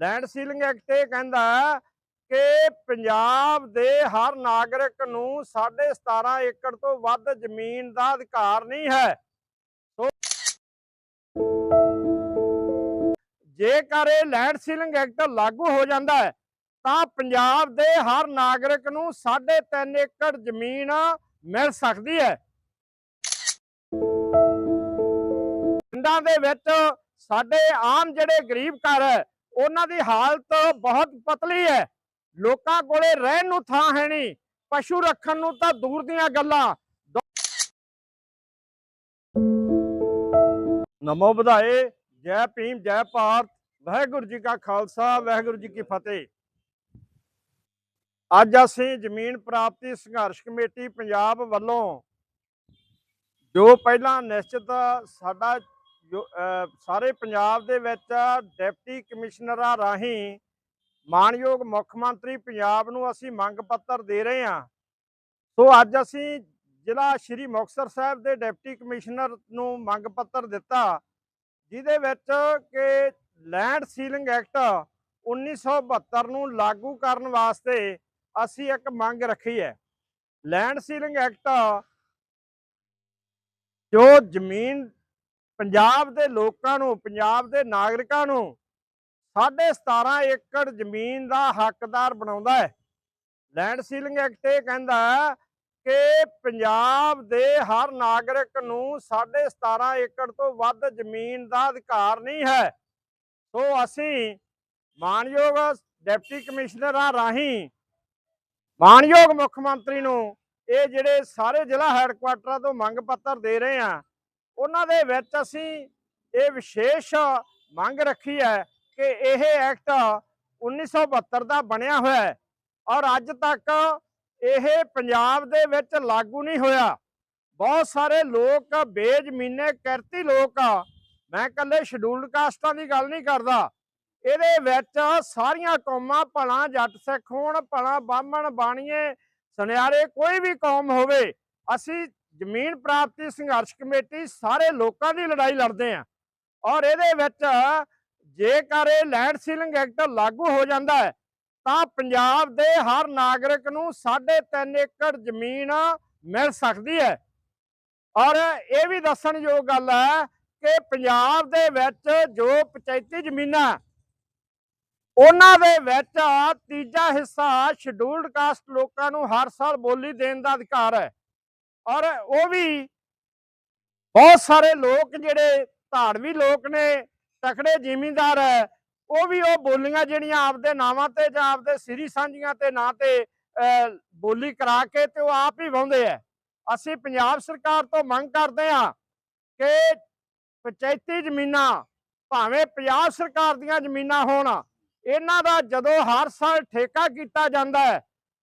Land ceiling act ਇਹ ਕਹਿੰਦਾ ਹੈ ਕਿ ਪੰਜਾਬ ਦੇ ਹਰ ਨਾਗਰਿਕ ਨੂੰ 17.5 ਏਕੜ ਤੋਂ ਵੱਧ ਜ਼ਮੀਨ ਦਾ ਅਧਿਕਾਰ ਨਹੀਂ ਹੈ। ਜੇਕਰ ਇਹ ਲੈਂਡ ਸੀਲਿੰਗ ਐਕਟ ਲਾਗੂ ਹੋ ਜਾਂਦਾ ਹੈ, ਤਾਂ ਪੰਜਾਬ ਦੇ ਹਰ ਨਾਗਰਿਕ ਨੂੰ 3.5 ਏਕੜ ਜ਼ਮੀਨ ਮਿਲ ਸਕਦੀ ਹੈ। ਪਿੰਡਾਂ ਦੇ ਵਿੱਚ ਸਾਡੇ ਆਮ ਜਿਹੜੇ ਗਰੀਬ ਘਰ ਹੈ ਉਹਨਾਂ ਦੀ ਹਾਲਤ ਬਹੁਤ ਪਤਲੀ ਹੈ। ਲੋਕਾਂ ਕੋਲੇ ਰਹਿਣ ਨੂੰ ਥਾਂ ਹੈ ਨਹੀਂ। ਪਸ਼ੂ ਰੱਖਣ ਨੂੰ ਤਾਂ ਦੂਰ ਦੀਆਂ ਗੱਲਾਂ। ਨਮੋ ਵਧਾਏ ਜੈ ਭੀਮ, ਜੈ ਭਾਰਤ। ਵਾਹਿਗੁਰੂ ਜੀ ਕਾ ਖਾਲਸਾ, ਵਾਹਿਗੁਰੂ ਜੀ ਕੀ ਫਤਿਹ। ਅੱਜ ਅਸੀਂ ਜ਼ਮੀਨ ਪ੍ਰਾਪਤੀ ਸੰਘਰਸ਼ ਕਮੇਟੀ ਪੰਜਾਬ ਵੱਲੋਂ ਜੋ ਪਹਿਲਾਂ ਨਿਸ਼ਚਿਤ ਸਾਡਾ ਸਾਰੇ ਪੰਜਾਬ ਦੇ ਵਿੱਚ ਡਿਪਟੀ ਕਮਿਸ਼ਨਰਾਂ ਰਾਹੀਂ ਮਾਨਯੋਗ ਮੁੱਖ ਮੰਤਰੀ ਪੰਜਾਬ ਨੂੰ ਅਸੀਂ ਮੰਗ ਪੱਤਰ ਦੇ ਰਹੇ ਹਾਂ। ਸੋ ਅੱਜ ਅਸੀਂ ਜ਼ਿਲ੍ਹਾ ਸ਼੍ਰੀ ਮੁਕਤਸਰ ਸਾਹਿਬ ਦੇ ਡਿਪਟੀ ਕਮਿਸ਼ਨਰ ਨੂੰ ਮੰਗ ਪੱਤਰ ਦਿੱਤਾ, ਜਿਹਦੇ ਵਿੱਚ ਕਿ ਲੈਂਡ ਸੀਲਿੰਗ ਐਕਟ 1972 ਨੂੰ ਲਾਗੂ ਕਰਨ ਵਾਸਤੇ ਅਸੀਂ ਇੱਕ ਮੰਗ ਰੱਖੀ ਹੈ। ਲੈਂਡ ਸੀਲਿੰਗ ਐਕਟ ਜੋ ਜ਼ਮੀਨ ਪੰਜਾਬ ਦੇ ਲੋਕਾਂ ਨੂੰ, ਪੰਜਾਬ ਦੇ ਨਾਗਰਿਕਾਂ ਨੂੰ 17.5 ਏਕੜ ਜ਼ਮੀਨ ਦਾ ਹੱਕਦਾਰ ਬਣਾਉਂਦਾ ਹੈ। ਲੈਂਡ ਸੀਲਿੰਗ ਐਕਟ ਇਹ ਕਹਿੰਦਾ ਕਿ ਪੰਜਾਬ ਦੇ ਹਰ ਨਾਗਰਿਕ ਨੂੰ 17.5 ਏਕੜ ਤੋਂ ਵੱਧ ਜ਼ਮੀਨ ਦਾ ਅਧਿਕਾਰ ਨਹੀਂ ਹੈ। ਸੋ ਅਸੀਂ ਮਾਨਯੋਗ ਡਿਪਟੀ ਕਮਿਸ਼ਨਰਾਂ ਰਾਹੀਂ ਮਾਨਯੋਗ ਮੁੱਖ ਮੰਤਰੀ ਨੂੰ ਇਹ ਜਿਹੜੇ ਸਾਰੇ ਜ਼ਿਲ੍ਹਾ ਹੈੱਡਕੁਆਟਰਾਂ ਤੋਂ ਮੰਗ ਪੱਤਰ ਦੇ ਰਹੇ ਹਾਂ ਉਹਨਾਂ ਦੇ ਵਿੱਚ ਅਸੀਂ ਇਹ ਵਿਸ਼ੇਸ਼ ਮੰਗ ਰੱਖੀ ਹੈ ਕਿ ਇਹ ਐਕਟ 1972 ਦਾ ਬਣਿਆ ਹੋਇਆ ਹੈ ਔਰ ਅੱਜ ਤੱਕ ਇਹ ਪੰਜਾਬ ਦੇ ਵਿੱਚ ਲਾਗੂ ਨਹੀਂ ਹੋਇਆ। ਬਹੁਤ ਸਾਰੇ ਲੋਕ, ਬੇਜ਼ਮੀਨੇ, ਕਿਰਤੀ ਲੋਕ ਮੈਂ ਇਕੱਲੇ ਸ਼ਡਿਊਲਡ ਕਾਸਟਾਂ ਦੀ ਗੱਲ ਨਹੀਂ ਕਰਦਾ। ਇਹਦੇ ਵਿੱਚ ਸਾਰੀਆਂ ਕੌਮਾਂ, ਭਲਾ ਜੱਟ ਸਿੱਖ ਹੋਣ, ਭਲਾ ਬਾਹਮਣ ਬਾਣੀਏ, ਸੁਨਿਆਰੇ, ਕੋਈ ਵੀ ਕੌਮ ਹੋਵੇ, ਅਸੀਂ ਜ਼ਮੀਨ ਪ੍ਰਾਪਤੀ ਸੰਘਰਸ਼ ਕਮੇਟੀ ਸਾਰੇ ਲੋਕਾਂ ਦੀ ਲੜਾਈ ਲੜਦੇ ਆਂ। ਔਰ ਇਹਦੇ ਵਿੱਚ ਜੇਕਰ ਇਹ ਲੈਂਡ ਸੀਲਿੰਗ ਐਕਟ ਲਾਗੂ ਹੋ ਜਾਂਦਾ ਹੈ, ਤਾਂ ਪੰਜਾਬ ਦੇ ਹਰ ਨਾਗਰਿਕ ਨੂੰ 3.5 ਏਕੜ ਜ਼ਮੀਨ ਮਿਲ ਸਕਦੀ ਹੈ। ਔਰ ਇਹ ਵੀ ਦੱਸਣਯੋਗ ਗੱਲ ਹੈ ਕਿ ਪੰਜਾਬ ਦੇ ਵਿੱਚ ਜੋ ਪੰਚਾਇਤੀ ਜ਼ਮੀਨਾਂ ਉਹਨਾਂ ਦੇ ਵਿੱਚ ਤੀਜਾ ਹਿੱਸਾ ਸ਼ਡਿਊਲਡ ਕਾਸਟ ਲੋਕਾਂ ਨੂੰ ਹਰ ਸਾਲ ਬੋਲੀ ਦੇਣ ਦਾ ਅਧਿਕਾਰ ਹੈ। ਔਰ ਉਹ ਵੀ ਬਹੁਤ ਸਾਰੇ ਲੋਕ ਜਿਹੜੇ ਧਾੜਵੀ ਲੋਕ ਨੇ, ਤਕੜੇ ਜ਼ਿਮੀਂਦਾਰ ਹੈ, ਉਹ ਵੀ ਉਹ ਬੋਲੀਆਂ ਜਿਹੜੀਆਂ ਆਪਦੇ ਨਾਵਾਂ ਤੇ ਜਾਂ ਆਪਦੇ ਸਿਰੀ ਸਾਂਝੀਆਂ ਤੇ ਨਾਂ ਤੇ ਬੋਲੀ ਕਰਾ ਕੇ ਤੇ ਉਹ ਆਪ ਹੀ ਵਾਉਂਦੇ ਆ ਅਸੀਂ ਪੰਜਾਬ ਸਰਕਾਰ ਤੋਂ ਮੰਗ ਕਰਦੇ ਹਾਂ ਕਿ ਪੰਚਾਇਤੀ ਜ਼ਮੀਨਾਂ, ਭਾਵੇਂ ਪੰਜਾਬ ਸਰਕਾਰ ਦੀਆਂ ਜ਼ਮੀਨਾਂ ਹੋਣ, ਇਹਨਾਂ ਦਾ ਜਦੋਂ ਹਰ ਸਾਲ ਠੇਕਾ ਕੀਤਾ ਜਾਂਦਾ ਹੈ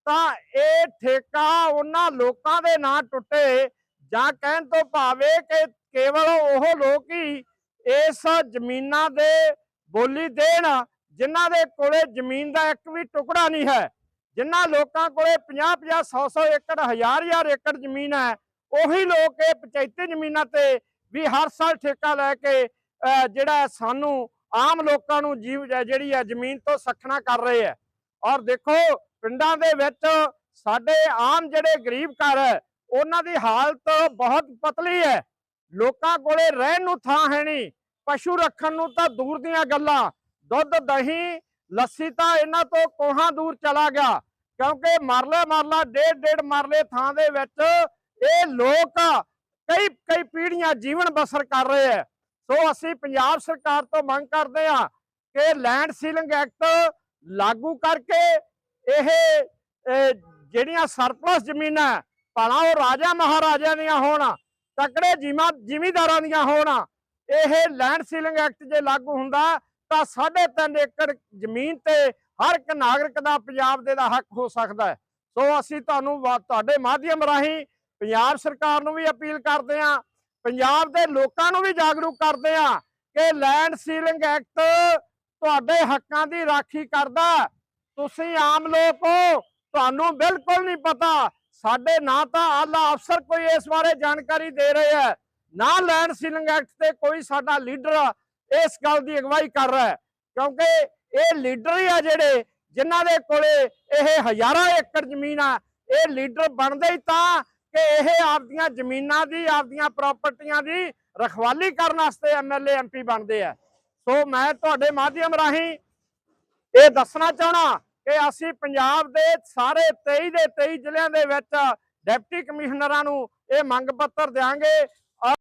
ਤਾਂ ਇਹ ਠੇਕਾ ਉਹਨਾਂ ਲੋਕਾਂ ਦੇ ਨਾਂ ਟੁੱਟੇ ਜਾਂ ਕਹਿਣ ਤੋਂ ਭਾਵੇ ਕਿ ਕੇਵਲ ਉਹ ਲੋਕ ਹੀ ਇਸ ਜ਼ਮੀਨਾਂ ਦੇ ਬੋਲੀ ਦੇਣ ਜਿਨ੍ਹਾਂ ਦੇ ਕੋਲੇ ਜ਼ਮੀਨ ਦਾ ਇੱਕ ਵੀ ਟੁਕੜਾ ਨਹੀਂ ਹੈ। ਜਿਨ੍ਹਾਂ ਲੋਕਾਂ ਕੋਲੇ 50 50 100 100 ਏਕੜ ਹਜ਼ਾਰ ਹਜ਼ਾਰ ਏਕੜ ਜ਼ਮੀਨ ਹੈ, ਉਹੀ ਲੋਕ ਇਹ ਪੰਚਾਇਤੀ ਜ਼ਮੀਨਾਂ ਤੇ ਵੀ ਹਰ ਸਾਲ ਠੇਕਾ ਲੈ ਕੇ ਜਿਹੜਾ ਸਾਨੂੰ ਆਮ ਲੋਕਾਂ ਨੂੰ ਜੀਵ, ਜਿਹੜੀ ਹੈ ਜ਼ਮੀਨ ਤੋਂ ਸਖਣਾ ਕਰ ਰਹੇ ਹੈ। ਔਰ ਦੇਖੋ ਪਿੰਡਾਂ ਦੇ ਵਿੱਚ ਸਾਡੇ ਆਮ ਜਿਹੜੇ ਗਰੀਬ ਘਰ ਹੈ, ਉਹਨਾਂ ਦੀ ਹਾਲਤ ਬਹੁਤ ਪਤਲੀ ਹੈ। ਲੋਕਾਂ ਕੋਲੇ ਰਹਿਣ ਨੂੰ ਥਾਂ ਹੈ ਨਹੀਂ, ਪਸ਼ੂ ਰੱਖਣ ਨੂੰ ਤਾਂ ਦੂਰ ਦੀਆਂ ਗੱਲਾਂ। ਦੁੱਧ, ਦਹੀਂ, ਲੱਸੀ ਤਾਂ ਇਹਨਾਂ ਤੋਂ ਕੋਹਾਂ ਦੂਰ ਚਲਾ ਗਿਆ, ਕਿਉਂਕਿ ਮਰਲੇ ਮਰਲਾ, ਡੇਢ ਡੇਢ ਮਰਲੇ ਥਾਂ ਦੇ ਵਿੱਚ ਇਹ ਲੋਕ ਕਈ ਕਈ ਪੀੜ੍ਹੀਆਂ ਜੀਵਨ ਬਸਰ ਕਰ ਰਹੇ ਹੈ। ਸੋ ਅਸੀਂ ਪੰਜਾਬ ਸਰਕਾਰ ਤੋਂ ਮੰਗ ਕਰਦੇ ਹਾਂ ਕਿ ਲੈਂਡ ਸੀਲਿੰਗ ਐਕਟ ਲਾਗੂ ਕਰਕੇ ਇਹ ਜਿਹੜੀਆਂ ਸਰਪਲਸ ਜ਼ਮੀਨਾਂ ਭਾਵੇਂ ਉਹ ਰਾਜਾ ਮਹਾਰਾਜਿਆਂ ਦੀਆਂ ਹੋਣ, ਤਕੜੇ ਜ਼ਿਮਾ ਜ਼ਿਮੀਦਾਰਾਂ ਦੀਆਂ ਹੋਣ, ਇਹ ਲੈਂਡ ਸੀਲਿੰਗ ਐਕਟ ਜੇ ਲਾਗੂ ਹੁੰਦਾ, ਤਾਂ 3.5 ਏਕੜ ਜ਼ਮੀਨ ਤੇ ਹਰ ਇੱਕ ਨਾਗਰਿਕ ਦਾ ਪੰਜਾਬ ਦੇ ਦਾ ਹੱਕ ਹੋ ਸਕਦਾ ਹੈ। ਸੋ ਅਸੀਂ ਤੁਹਾਨੂੰ ਵਾ- ਤੁਹਾਡੇ ਮਾਧਿਅਮ ਰਾਹੀਂ ਪੰਜਾਬ ਸਰਕਾਰ ਨੂੰ ਵੀ ਅਪੀਲ ਕਰਦੇ ਹਾਂ, ਪੰਜਾਬ ਦੇ ਲੋਕਾਂ ਨੂੰ ਵੀ ਜਾਗਰੂਕ ਕਰਦੇ ਹਾਂ ਕਿ ਲੈਂਡ ਸੀਲਿੰਗ ਐਕਟ ਤੁਹਾਡੇ ਹੱਕਾਂ ਦੀ ਰਾਖੀ ਕਰਦਾ ਤੁਸੀਂ ਆਮ ਲੋਕ ਹੋ, ਤੁਹਾਨੂੰ ਬਿਲਕੁਲ ਨਹੀਂ ਪਤਾ। ਸਾਡੇ ਨਾ ਤਾਂ ਆਲਾ ਅਫਸਰ ਕੋਈ ਇਸ ਬਾਰੇ ਜਾਣਕਾਰੀ ਦੇ ਰਹੇ ਹੈ, ਨਾ ਲੈਂਡ ਸੀਲਿੰਗ ਐਕਟ ਤੇ ਕੋਈ ਸਾਡਾ ਲੀਡਰ ਇਸ ਗੱਲ ਦੀ ਅਗਵਾਈ ਕਰ ਰਿਹਾ ਹੈ। ਕਿਉਂਕਿ ਇਹ ਲੀਡਰ ਹੀ ਆ ਜਿਹੜੇ, ਜਿਨ੍ਹਾਂ ਦੇ ਕੋਲੇ ਇਹ ਹਜ਼ਾਰਾਂ ਏਕੜ ਜ਼ਮੀਨ ਆ, ਇਹ ਲੀਡਰ ਬਣਦੇ ਹੀ ਤਾਂ ਕਿ ਇਹ ਆਪਦੀਆਂ ਜ਼ਮੀਨਾਂ ਦੀ, ਆਪਦੀਆਂ ਪ੍ਰਾਪਰਟੀਆਂ ਦੀ ਰਖਵਾਲੀ ਕਰਨ ਵਾਸਤੇ ਐਮਐਲਏ ਐਮਪੀ ਬਣਦੇ ਆ। ਸੋ ਮੈਂ ਤੁਹਾਡੇ ਮਾਧਿਅਮ ਰਾਹੀਂ ਇਹ ਦੱਸਣਾ ਚਾਹਣਾ ਕਿ ਅਸੀਂ ਪੰਜਾਬ ਦੇ ਸਾਰੇ 23 ਦੇ 23 ਜ਼ਿਲ੍ਹਿਆਂ ਦੇ ਵਿੱਚ ਡਿਪਟੀ ਕਮਿਸ਼ਨਰਾਂ ਨੂੰ ਇਹ ਮੰਗ ਪੱਤਰ ਦਿਆਂਗੇ